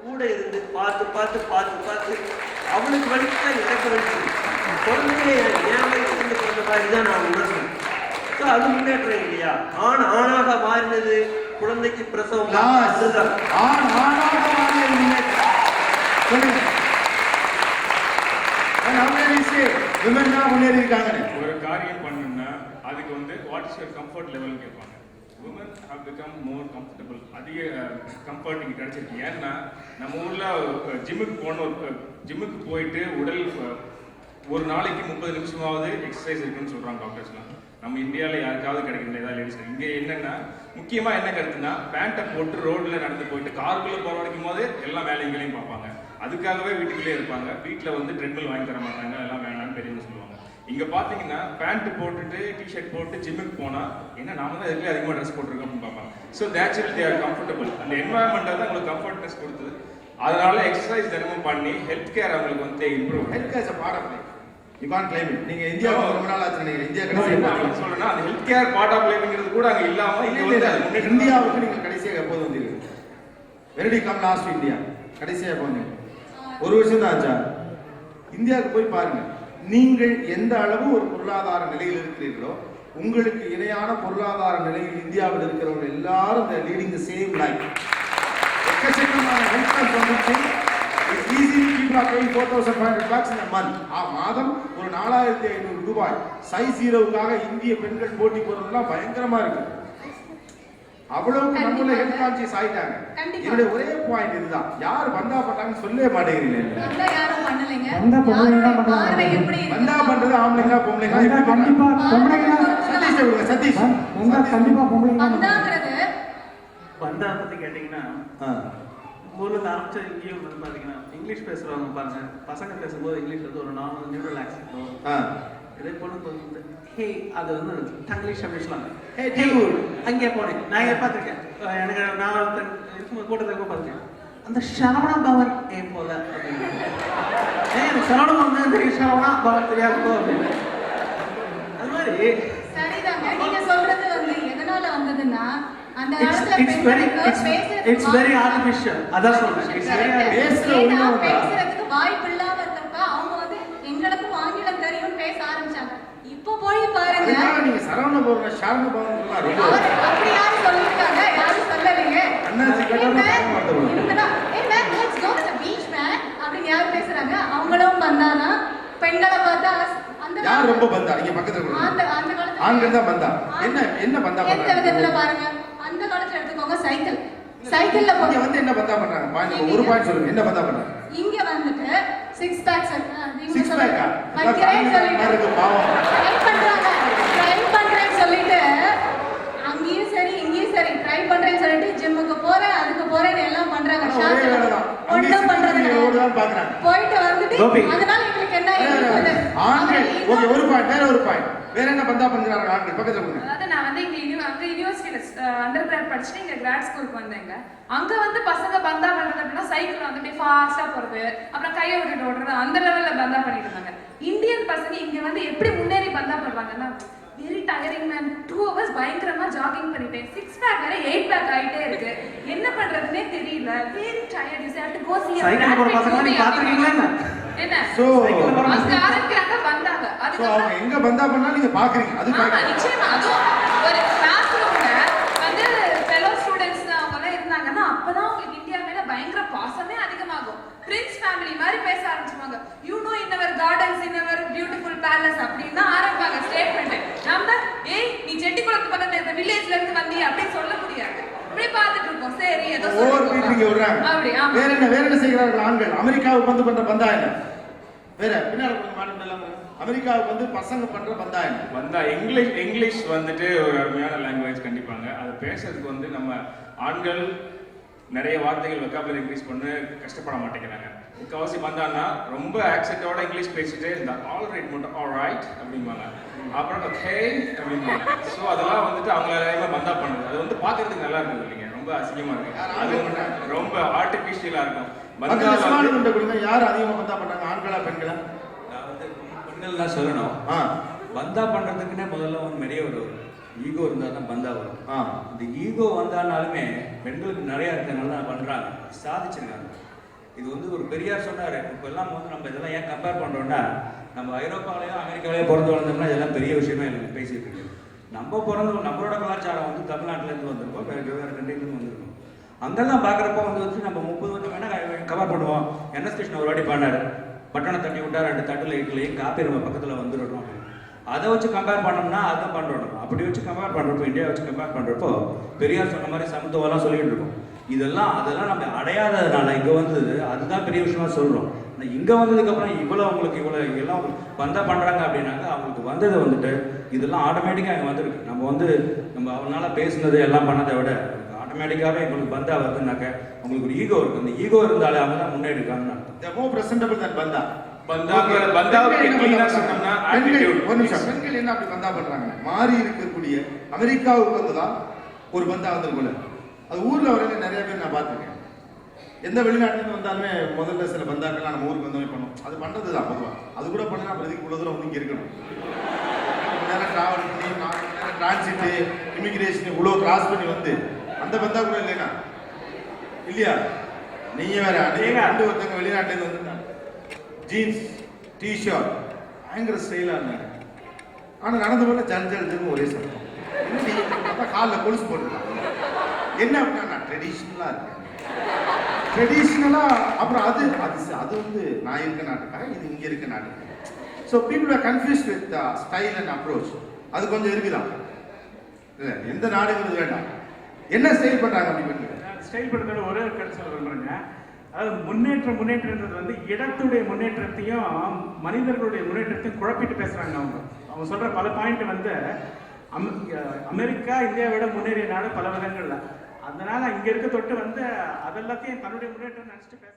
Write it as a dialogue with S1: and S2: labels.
S1: கூட இருந்து பார்த்து பார்த்து பார்த்து பார்த்து அவனுக்கு வலிச்சா எனக்கு வலிச்சு குழந்தைய என் வயசுல கொஞ்சம் மாதிரி தான் நான் உணர்ந்தேன் ஸோ அது முன்னேற்றம் இல்லையா ஆண் ஆணாக மாறினது குழந்தைக்கு பிரசவம். அதுதான்
S2: ஆண் ஆணாக மாறிய முன்னேற்றம். சொல்லுங்க. தான் முன்னேறி?
S3: ஒரு காரியம் பண்ணணும்னா அதுக்கு வந்து what is your comfort level கேட்பாங்க women how become more comfortable அதிக uh, கம்ஃபர்ட் இங்கே கிடைச்சிருக்கு. ஏன்னா நம்ம ஊரில் ஜிம்முக்கு uh, போன uh, ஜிம்முக்கு போயிட்டு உடல் ஒரு நாளைக்கு முப்பது நிமிஷமாவது எக்ஸசைஸ் இருக்குன்னு சொல்கிறாங்க டாக்டர்ஸ்லாம் நம்ம இந்தியாவில் யாருக்காவது கிடைக்கல ஏதாவது லேடிஸ் இங்கே என்னென்னா முக்கியமாக என்ன கருத்துன்னா பேண்ட்டை போட்டு ரோட்டில் நடந்து போயிட்டு காருக்குள்ளே போகிற வரைக்கும் போது எல்லா வேலைங்களையும் பார்ப்பாங்க. அதுக்காகவே வீட்டுக்குள்ளே இருப்பாங்க. வீட்டில் வந்து ட்ரெட்மில் வாங்கி தர மாட்டாங்க. எல்லாம் வேணாம்னு பெரியவங்க சொல்லுவாங்க. இங்க பாத்தீங்கன்னா பேண்ட் போட்டுட்டு டிஷர்ட் போட்டு ஜிம்முக்கு போனா என்ன நாம தான் இதுலயே அதிகமா ட்ரெஸ் போட்டிருக்கோம் பார்ப்பாங்க. So natural they are comfortable அந்த என்வாயன்மெண்ட் தான் உங்களுக்கு கம்ஃபர்ட்னஸ் கொடுத்தது. அதனால எக்ஸசைஸ் தினமும் பண்ணி ஹெல்த் கேர் அவங்களுக்கு வந்து improve
S2: part of life. You can't claim it. நீங்க இந்தியாவுக்கு ரொம்ப நாள் ஆச்சு நினைக்கிறேன். இந்தியா கடைசியா
S3: என்ன சொல்றேன்னா அந்த ஹெல்த் கேர் பார்ட் ஆஃப் லைஃப்ங்கிறது கூட அங்க இல்லாம இங்க வந்து
S2: இந்தியாவுக்கு நீங்க கடைசியாக எப்போது வந்தீங்க வெரடி கம் லாஸ்ட் இந்தியா கடைசியாக எப்போ வந்தீங்க ஒரு வருஷம் தான் ஆச்சா? இந்தியாவுக்கு போய் பாருங்க. நீங்கள் எந்த அளவு ஒரு பொருளாதார நிலையில் இருக்கிறீர்களோ உங்களுக்கு இணையான பொருளாதார நிலையில் இந்தியாவில் இருக்கிறவங்க எல்லாரும் இந்த லீடிங் சேம் லைஃப் எக்கச்சக்கமான ஹெல்த் அண்ட் வந்துச்சு it's easy people are paying four thousand five hundred lakhs month ah மாதம் ஒரு நாலாயிரத்தி ஐநூறு ரூபாய். சைஸ் ஜீரோவுக்காக இந்திய பெண்கள் போட்டி போறதெல்லாம் பயங்கரமா இருக்கு. அவ்வளவுக்கு நம்மள ஹெல்த் கான்சியஸ் ஆயிட்டாங்க
S4: கண்டிப்பா.
S2: என்னுடைய ஒரே பாயிண்ட் இதுதான். யார் வந்தா பண்ணாங்கன்னு சொல்லவே மாட்டேங்கிறீங்க
S4: யாரும் பண்ணலைங்க.
S5: வந்தா
S2: பண்றது ஆம்பளைங்களா பொம்பளைங்களா எப்படி
S5: கண்டிப்பா
S2: பண்றாங்க?
S5: பொம்பளைங்க தான்
S2: சதீஷ் விடுங்க சதீஷ்.
S5: வந்தா கண்டிப்பா
S4: வந்தாங்கிறது
S6: வந்தா பத்தி கேட்டீங்கன்னா. ஊர்ல ஆரம்பிச்ச இங்கேயும் வந்து பாத்தீங்கன்னா இங்கிலீஷ் பேசுறவங்க பாருங்க. பசங்க பேசும்போது இங்கிலீஷ் வந்து ஒரு நார்மல் நியூட்ரல் ஆக்சென்ட். இதே வந்து ஹே அது வந்து டங்கிலீஷ் அப்படி சொல்லுவாங்க
S2: Hey, dude.
S6: அங்கே போனேன். நான் இங்கே பார்த்துருக்கேன்? எனக்கு நான் ஒருத்தன் இருக்கும்போது கூட்டத்தில் பார்த்துருக்கேன். அந்த சரவணா பவன் ஏ போல அப்படின்னு. ஏன் எனக்கு சரவணா பவன் தெரியும். சரவணா பவன் தெரியாதோ அப்படின்னு. அது மாதிரி.
S4: சரிதாங்க. நீங்க சொல்றது வந்து எதனால வந்ததுன்னா அந்த காலத்துல.
S6: அதான் சொல்றேன்.
S2: பேசுற
S4: வாய்ப்பு இல்லாம இருக்கப்ப அவங்க வந்து எங்களுக்கும் ஆங்கிலம் தெரியும் பேச ஆரம்பிச்சாங்க. இப்போ போய் பாருங்க.
S2: நீங்க சரவண பவன் சரவண பவன்
S4: அப்படி யாரும் சொல்லிருக்காங்க யாரும் சொல்லலைங்க.
S2: அண்ணாச்சி கேட்டா
S4: let's go to the beach, man. அப்படின்னு யார் பேசுறாங்க? அவங்களும் வந்தானா? பெண்களை பார்த்தா அந்த
S2: யார் ரொம்ப பந்தா நீங்க பக்கத்துல
S4: அந்த. அந்த காலத்துல
S2: ஆண்கள் தான் பந்தா என்ன என்ன பந்தா
S4: எந்த விதத்துல பாருங்க. அந்த காலத்துல எடுத்துக்கோங்க சைக்கிள். சைக்கிள்ல
S2: இங்க
S4: போய்
S2: வந்து என்ன பந்தா பண்றாங்க? பாயிண்ட் ஒரு பாயிண்ட் சொல்லுங்க. என்ன பந்தா பண்றாங்க?
S4: இங்க வந்துட்டு சிக்ஸ் பேக்ஸ்
S2: சிக்ஸ் பேக்கா
S4: வைக்கிறேன்னு சொல்லிட்டு
S2: இருக்கு பாவம்.
S4: ட்ரை பண்றாங்க. ட்ரை பண்றேன்னு சொல்லிட்டு அங்கேயும் சரி இங்கேயும் சரி ட்ரை பண்றேன்னு சொல்லிட்டு ஜிம்முக்கு போறேன் அதுக்கு போறேன்னு எல்லாம் பண்றாங்க. ஒண்ணும் பண்றது போயிட்டு வந்துட்டு. அதனால எங்களுக்கு என்ன
S2: ஆண்கள் ஓகே ஒரு பாயிண்ட் வேற ஒரு பாயிண்ட் வேற என்ன பந்தா பண்றாங்க ஆண்கள் பக்கத்துல கொடுங்க
S7: அதாவது நான் வந்து இங்க அங்க யூனிவர்சிட்டியில அண்டர் கிராட் படிச்சுட்டு இங்க கிராட் ஸ்கூலுக்கு வந்தேங்க. அங்க வந்து பசங்க பந்தா பண்றது அப்படின்னா சைக்கிள் வந்து அப்படியே ஃபாஸ்டா போறது அப்புறம் கையை விட்டுட்டு ஓடுறது அந்த லெவல்ல பந்தா பண்ணிட்டு இருந்தாங்க. இந்தியன் பசங்க இங்க வந்து எப்படி முன்னேறி பந்தா பண்றாங்கன்னா very tiring ma'am two hours பயங்கரமா ஜாகிங் பண்ணிட்டேன். சிக்ஸ் பேக் வேற எயிட் பேக் ஆயிட்டே இருக்கு. என்ன பண்றதுனே தெரியல. Very tired is hate to go see
S6: என்ன?
S2: சோ
S7: அங்க ஆரம்பிக்கிறாங்க. அதுக்கப்புறம்
S2: அவங்க எங்க பந்தா பண்ணா நீங்க பாக்குறீங்க அது.
S7: நிச்சயமா. அதுவும் ஒரு class roomல வந்து fellow students அவங்கெல்லாம் இருந்தாங்கன்னா, அப்பதான் அவங்களுக்கு இந்தியா மேல பயங்கர பாசமே அதிகமாகும். Prince family மாதிரி பேச know in our gardens, in our beautiful palace அப்படின்னு தான் ஆரம்பிப்பாங்க statement. நம்ம, "ஏய், நீ செட்டிக்குளத்து பக்கத்துல இருக்க villageல இருந்து வந்தியா?" அப்படின்னு சொல்ல முடியாது.
S2: வேற என்ன வேற என்ன செய்கிறார்கள் ஆண்கள் அமெரிக்காவுக்கு வந்து பண்ற பந்தா என்ன வேற பின்னால மாற்றம் இல்லாம அமெரிக்காவுக்கு வந்து பசங்க பண்ற பந்தா என்ன
S3: வந்தா இங்கிலீஷ் இங்கிலீஷ் வந்துட்டு ஒரு அருமையான லாங்குவேஜ் கண்டிப்பாங்க. அது பேசுறதுக்கு வந்து நம்ம ஆண்கள் நிறைய வார்த்தைகள் வெக்காபுலரி இன்க்ரீஸ் பண்ண கஷ்டப்பட மாட்டேங்கிறாங்க. முக்கால்வாசி வந்தான்னா ரொம்ப ஆக்சென்ட்டோட இங்கிலீஷ் பேசிட்டு இந்த ஆல் ரைட் மட்டும் ஆல் ரைட் அப்படிம்பாங்க. அப்புறம் ஓகே அப்படிம்பாங்க. ஸோ அதெல்லாம் வந்துட்டு அவங்க எல்லாருமே பந்தா பண்ணுது. அது வந்து பார்க்கறதுக்கு நல்லா இருக்குது இல்லைங்க. ரொம்ப அசிங்கமா இருக்கு. அது ரொம்ப ஆர்டிஃபிஷியலா இருக்கும்.
S2: யார் அதிகமா பந்தா பண்றாங்க? ஆண்களா பெண்களா?
S8: நான் வந்து பெண்கள் தான் சொல்லணும்.
S2: ஆ.
S8: வந்தா பண்றதுக்குன்னே முதல்ல ஒரு நிறைய ஒரு ஈகோ இருந்தால் தான் பந்தா வரும். இந்த ஈகோ வந்தாலுமே பெண்களுக்கு நிறைய இருக்கிறனால தான் பண்றாங்க. சாதிச்சிருக்காங்க. இது வந்து ஒரு பெரியார் சொன்னாரு. இப்போ எல்லாம் வந்து நம்ம இதெல்லாம் ஏன் கம்பேர் பண்றோம்னா நம்ம ஐரோப்பாவிலேயோ அமெரிக்காவிலேயோ பிறந்து வளர்ந்தோம்னா இதெல்லாம் பெரிய விஷயமே இல்லை. பேசிட்டு இருக்கு நம்ம பிறந்து நம்மளோட கலாச்சாரம் வந்து தமிழ்நாட்டுல இருந்து வந்திருக்கோம். வேற வேறு கண்ட்ரிலேருந்து வந்திருக்கோம். அங்கெல்லாம் பார்க்குறப்ப வந்து வந்து நம்ம முப்பது வருஷம் வேணா கவர் பண்ணுவோம். என்எஸ் கிருஷ்ணன் ஒரு வாட்டி பாடினாரு. பட்டனை தட்டி விட்டா ரெண்டு தட்டில் இட்லியும் காப்பி நம்ம பக்கத்தில் வந்துடணும். அதை வச்சு கம்பேர் பண்ணோம்னா அதான் பண்ணுறோம் அப்படி வச்சு கம்பேர் பண்ணுறப்போ இந்தியா வச்சு கம்பேர் பண்ணுறப்போ பெரியார் சொன்ன மாதிரி சமத்துவம்லாம் சொல்லிட்டு இருக்கோம். இதெல்லாம் அதெல்லாம் நம்ம அடையாததுனால இங்கே வந்தது அதுதான் பெரிய விஷயமா சொல்கிறோம் ஆனால் இங்கே வந்ததுக்கப்புறம் இவ்வளோ அவங்களுக்கு இவ்வளோ எல்லாம் வந்தால் பண்ணுறாங்க அப்படின்னாக்க அவங்களுக்கு வந்தது வந்துட்டு இதெல்லாம் ஆட்டோமேட்டிக்காக அங்கே வந்திருக்கு. நம்ம வந்து நம்ம அவனால பேசுனது எல்லாம் பண்ணதை விட ஆட்டோமேட்டிக்காவே உங்களுக்கு பந்தா வருதுனாக்க உங்களுக்கு ஒரு ஈகோ இருக்கு அந்த ஈகோ இருந்தாலே அவங்க தான் முன்னேறி இருக்காங்கன்னு அர்த்தம்.
S2: more presentable than பந்தா.
S3: ஆ
S2: பண்றாங்க?
S3: சொன்னோம்னா.
S2: ஒரு நிமிஷம். பெண்கள் என்ன அப்படி பந்தா பண்றாங்க? மாறி இருக்கக்கூடிய அமெரிக்காவுக்கு வந்ததா ஒரு பந்தா வந்திருக்குள்ள அது ஊர்ல வரையில நிறைய பேர் நான் பார்த்திருக்கேன். எந்த வெளிநாட்டுல இருந்து வந்தாலுமே முதல்ல சில பந்தாக்கள்லாம் நம்ம ஊருக்கு வந்தோமே பண்ணுவோம். அது பண்றது தான் பொதுவா. அது கூட பண்ணா அப்புறம் இதுக்கு இவ்வளவு தூரம் வந்து இங்க இருக்கணும் நேரம் டிராவல் பண்ணி நேரம் டிரான்சிட் இமிகிரேஷன் இவ்வளவு கிராஸ் பண்ணி வந்து அந்த பந்தா கூட இல்லைனா இல்லையா? நீங்க வேற அன்னைக்கு ரெண்டு ஒருத்தங்க வெளிநாட்டுல வந்திருந்தாங்க. ஜீன்ஸ் டிஷர்ட் பயங்கர ஸ்டைலா இருந்தாங்க. ஆனா நடந்து போல ஜல் ஜல் ஜல்னு ஒரே சத்தம். காலில் கொலுசு போட்டுருக்காங்க? என்ன அப்படின்னா நான் ட்ரெடிஷ்னலா இருக்கேன். ட்ரெடிஷ்னலா அப்புறம் அது அது அது வந்து நான் இருக்க நாட்டுக்காரன் இது இங்க இருக்க நாட்டுக்காரன். So people are confuse with style and approach அது கொஞ்சம் இருக்குதான் இல்ல எந்த நாடுங்கிறது வேண்டாம். என்ன ஸ்டைல் பண்றாங்க அப்படி
S9: ஸ்டைல் பண்ணுறது ஒரே ஒரு கருத்து சொல்ல விரும்புறேங்க அதாவது முன்னேற்றம் முன்னேற்றம்ன்றது வந்து இடத்துடைய முன்னேற்றத்தையும் மனிதர்களுடைய முன்னேற்றத்தையும் குழப்பிட்டு பேசுறாங்க அவங்க. அவங்க சொல்ற பல பாயிண்ட் வந்து அமெ- அமெரிக்கா இந்தியாவை விட முன்னேறிய நாடு பல விதங்கள்ல அதனால இங்க இருக்க தொட்டு வந்து அதெல்லாத்தையும் தன்னுடைய முன்னேற்றம் நினைச்சிட்டு பேச